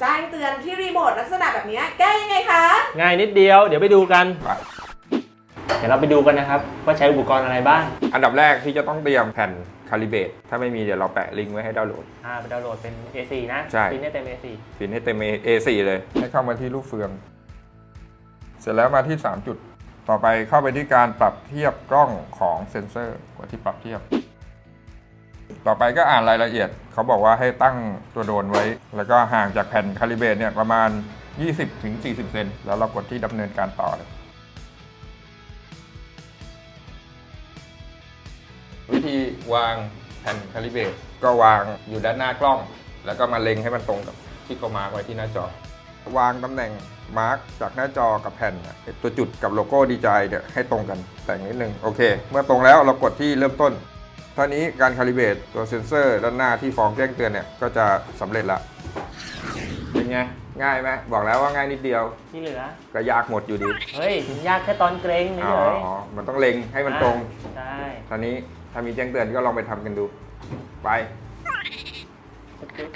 แจ้งเตือนที่รีโมทลักษณะแบบนี้แก้ยังไงคะ ง่ายนิดเดียว เดี๋ยวไปดูกันไปเดี๋ยวเราไปดูกันนะครับ ว่าใช้อุปกรณ์อะไรบ้าง อันดับแรกที่จะต้องเตรียมแผ่นคาลิเบตถ้าไม่มีเดี๋ยวเราแปะลิงก์ไว้ให้ดาวน์โหลด อ่าไปดาวน์โหลดเป็น A4 นะใช่พิมพ์ได้เต็ม A4 พิมพ์ให้เต็ม A4 เลย ให้เข้ามาที่รูปเฟือง เสร็จแล้วมาที่ 3 จุด ต่อไปเข้าไปที่การปรับเทียบกล้องของเซ็นเซอร์กว่าที่ปรับเทียบ ต่อไปก็อ่านรายละเอียด เขาบอกว่าให้ตั้งตัวโดรนไว้ แล้วก็ห่างจากแผ่นคาลิเบตเนี่ยประมาณ 20-40 เซนแล้วเรากดที่ดำเนินการต่อเลยวิธีวางแผ่นคาลิเบตก็วางอยู่ด้านหน้ากล้อง แล้วก็มาเล็งให้มันตรงกับที่เขามาร์กไว้ที่หน้าจอ วางตำแหน่งมาร์กจากหน้าจอกับแผ่นน่ะไอ้ตัวจุดกับโลโก้ดีใจเนี่ยให้ตรงกันแต่งนิดนึงโอเค เมื่อตรงแล้วเรากดที่เริ่มต้นเท่านี้การคาลิเบตตัวเซ็นเซอร์ด้านหน้าที่ฟ้องแจ้งเตือนเนี่ยก็จะสำเร็จละเป็นไงง่ายไหมบอกแล้วว่าง่ายนิดเดียว ที่เหลือ ก็ยากหมดอยู่ดี เฮ้ยมันยากแค่ตอนเกรงเฉอ๋อยอ๋อมันต้องเล็งให้ๆมันตรงใช่ตอนนี้ถ้ามีแจ้งเตือนก็ลองไปทำกันดู ไป จุ๊บ